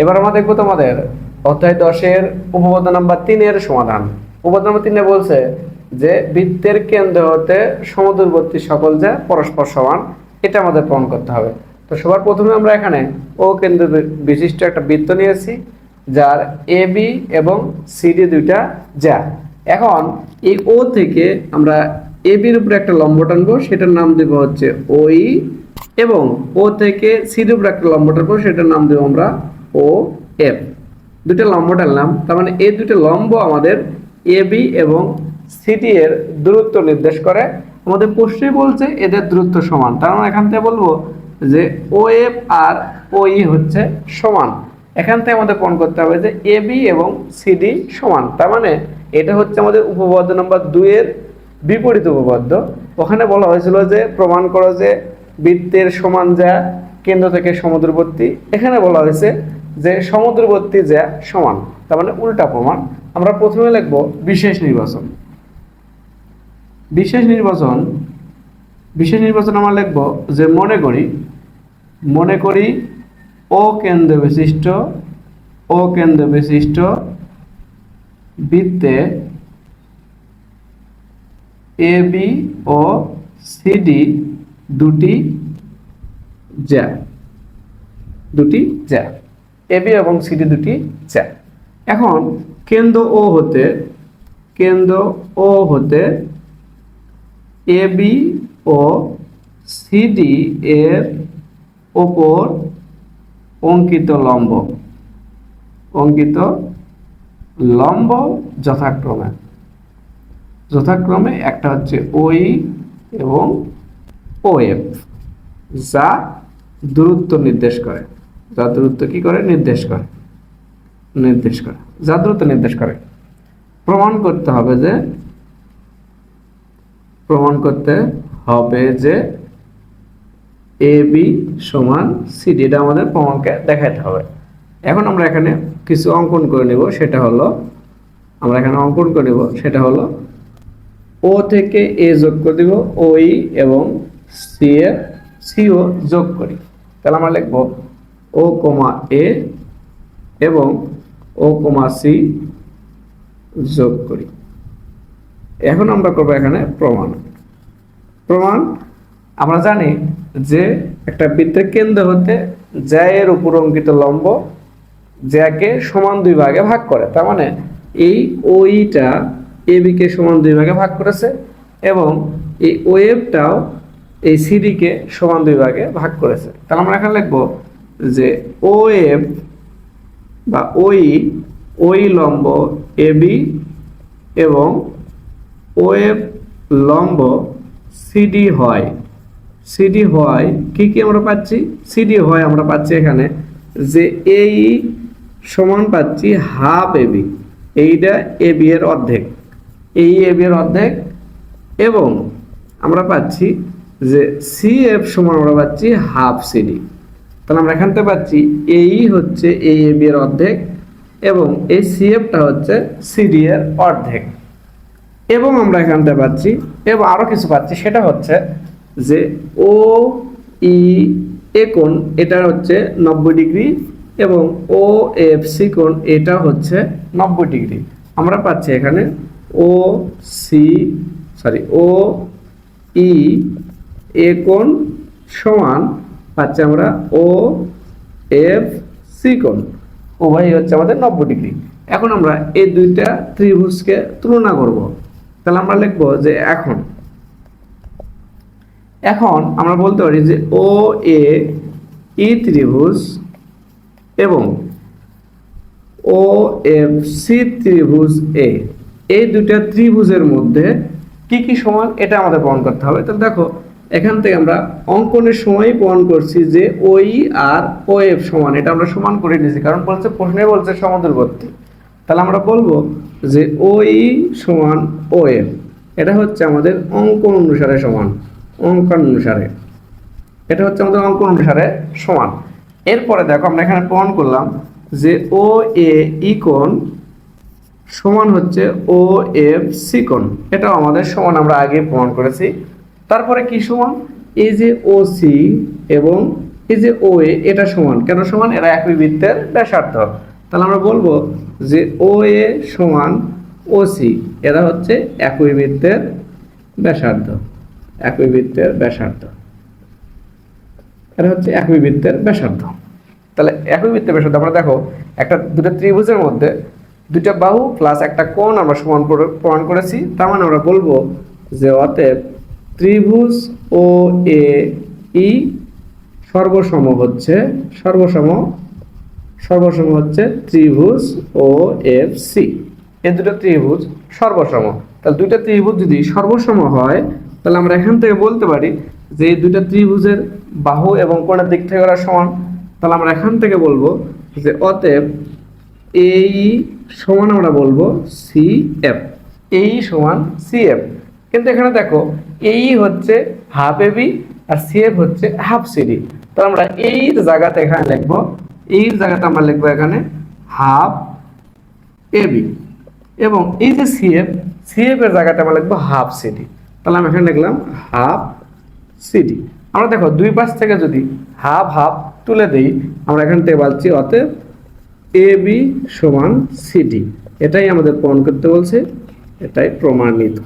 এবার আমরা দেখব তোমাদের অধ্যায় দশের উপপাদ্য নাম্বার তিনের সমাধান। উপপাদ্য নাম্বার তিনে বলছে যে, বৃত্তের কেন্দ্র হতে সমদূরবর্তী সকল যে পরস্পর সমান, এটা আমাদের প্রমাণ করতে হবে। তো সবার প্রথমে আমরা এখানে ও কেন্দ্র বিশিষ্ট একটা বৃত্ত নিয়েছি, যার এ বি এবং সিডি দুইটা যা এখন এই ও থেকে আমরা এ বির উপরে একটা লম্ব টানবো, সেটার নাম দেবো হচ্ছে ওই এবং ও থেকে সিডির উপরে একটা লম্ব টানবো, সেটার নাম দেবো আমরা ও এফ। দুটো লম্ব টানলাম তার মানে এই দুটো লম্ব আমাদের এ, বি এবং সিটি এর দূরত্ব নির্দেশ করে। আমাদের প্রশ্নই বলছে এদের দূরত্ব সমান। তার মানে এখান থেকে বলব যে ও, এফ আর ও, ই হচ্ছে সমান। এখান থেকে আমাদের প্রমাণ করতে হবে যে এ, বি এবং সিডি সমান। তার মানে এটা হচ্ছে আমাদের উপপাদ্য নম্বর দুইয়ের বিপরীত উপপাদ্য। ওখানে বলা হয়েছিল যে, প্রমাণ করো যে বৃত্তের সমান যা কেন্দ্র থেকে সমুদ্রবর্তী। এখানে বলা হয়েছে যে সমুদ্রবর্তী যা সমান, তার মানে উল্টা প্রমাণ, আমরা প্রথমে লিখব বিশেষ নির্বাচন। বিশেষ নির্বাচন বিশেষ নির্বাচন আমরা লিখব যে মনে করি মনে করি ও কেন্দ্র বিশিষ্ট, ও কেন্দ্র বিশিষ্ট বৃত্তে এ, বি ও সিডি দুটি জ্যা দুটি জ্যা। এ বি এবং সিডি দুটি জ্যা এখন কেন্দ্র ও হতে, কেন্দ্র ও হতে এ বি ও সিডি এর ওপর অঙ্কিত লম্ব। অঙ্কিত লম্ব যথাক্রমে। যথাক্রমে একটা হচ্ছে ওই এবং ও এফ যা দূরত্ব নির্দেশ করে। যা কি করে? নির্দেশ করে। নির্দেশ করে। যা নির্দেশ করে। প্রমাণ করতে হবে যে, প্রমাণ করতে হবে যে এ, বি সমান সিডি এটা আমাদের প্রমাণকে দেখাতে হবে। এখন আমরা এখানে কিছু অঙ্কন করে নেব। সেটা হলো, আমরা এখানে অঙ্কন করে নেব। সেটা হলো, ও থেকে এ যোগ করে দিব ওই এবং সি এ সিও যোগ করি। তাহলে আমরা লিখব ও কমা এ এবং ও কমা সি যোগ করি। এখন আমরা করব এখানে প্রমাণ। প্রমাণ, আমরা জানি যে একটা বৃত্তের কেন্দ্র হতে জ্যায়ের উপর অঙ্কিত লম্ব জ্যাকে সমান দুই ভাগে ভাগ করে। তার মানে এই ওইটা এ বিকে সমান দুই ভাগে ভাগ করেছে এবং এই ওয়েবটাও এই সিডিকে সমান দুই ভাগে ভাগ করেছে। তাহলে আমরা এখানে লিখব যে ও এফ বা ওই ওই লম্ব এ বি এবং ওয়েব লম্ব সিডি হয়। সিডি হয়, কি কি আমরা পাচ্ছি? সিডি হয় আমরা পাচ্ছি এখানে যে এই সমান পাচ্ছি হাফ এবি এইটা এবি এর অর্ধেক। এই এবি এর অর্ধেক এবং আমরা পাচ্ছি যে সি এফ সমান আমরা পাচ্ছি হাফ সিডি তাহলে আমরা এখান থেকে পাচ্ছি এই হচ্ছে এ এবি এর অর্ধেক এবং এই সিএফটা হচ্ছে সিডি এর অর্ধেক। এবং আমরা এখানটা পাচ্ছি, এবং আরও কিছু পাচ্ছি, সেটা হচ্ছে যে ও ই এ কোণ এটা হচ্ছে নব্বই ডিগ্রি এবং ও এফ সি কোণ এটা হচ্ছে নব্বই ডিগ্রি। আমরা পাচ্ছি এখানে ও সি সরি ও ই এ কোণ সমান পাচ্ছি আমরা ও এফ সি কোণ। উভয়ই হচ্ছে আমাদের নব্বই ডিগ্রি। এখন আমরা এই দুইটা ত্রিভুজকে তুলনা করব। তাহলে আমরা লিখব যে এখন এখন আমরা বলতে পারি যে ও এ ই ত্রিভুজ এবং ও এফ সি ত্রিভুজ এ এই দুইটা ত্রিভুজের মধ্যে কি কি সমান, এটা আমাদের প্রমাণ করতে হবে। তাহলে দেখো এখান থেকে আমরা অঙ্কনের সময় প্রমাণ করছি যে ওই আর ও এফ সমান, এটা আমরা সমান করে নিয়েছি, কারণ বলছে, প্রশ্নে বলছে সমুদ্রবর্তী। তাহলে আমরা বলব যে ওই সমান ও এফ, এটা হচ্ছে আমাদের অঙ্কন অনুসারে সমান, অঙ্কন অনুসারে। এটা হচ্ছে আমাদের অঙ্কন অনুসারে সমান। এরপরে দেখো, আমরা এখানে প্রমাণ করলাম যে ও এ ই কোণ সমান হচ্ছে ও এফ সি কোণ, এটাও আমাদের সমান, আমরা আগে প্রমাণ করেছি। তারপরে কি সমান? এই যে ও সি এবং এই যে ও এ এটা সমান। কেন সমান? এরা একই বৃত্তের ব্যাসার্ধ। তাহলে আমরা বলব যে ও এ সমান ও সি এরা হচ্ছে একই বৃত্তের ব্যাসার্ধ। একই বৃত্তের ব্যাসার্ধ। এরা হচ্ছে একই বৃত্তের ব্যাসার্ধ। তাহলে একই বৃত্তের ব্যাসার্ধ, আমরা দেখো, একটা দুটো ত্রিভুজের মধ্যে দুইটা বাহু প্লাস একটা কোণ আমরা সমান প্রমাণ করেছি। তার মানে আমরা বলব যে অতএব ত্রিভুজ ও এ ই সর্বসম হচ্ছে, সর্বসম সর্বসম হচ্ছে ত্রিভুজ ও এফ সি। এই দুটো ত্রিভুজ সর্বসম। তাহলে দুইটা ত্রিভুজ যদি সর্বসম হয়, তাহলে আমরা এখান থেকে বলতে পারি যে এই দুইটা ত্রিভুজের বাহু এবং কোণের দিক থেকে ওরা সমান। তাহলে আমরা এখান থেকে বলব যে অতএব এই সমান আমরা বলব সি এফ। এই সমান সি এফ। কিন্তু এখানে দেখো এই হচ্ছে হাফ এবি আর সি এফ হচ্ছে হাফ সিডি তো আমরা এই জায়গাতে এখানে লিখব, এই জায়গাতে আমরা লিখব এখানে হাফ এবি এবং এই যে সিএফ সিএফ এর জায়গাতে আমরা লিখব হাফ সিডি তাহলে আমি এখানে লিখলাম হাফ সিডি আমরা দেখো দুই পাশ থেকে যদি হাফ হাফ তুলে দিই, আমরা এখান থেকে বলছি অতএব এ বি সমান সিডি এটাই আমাদের প্রমাণ করতে বলছে, এটাই প্রমাণিত।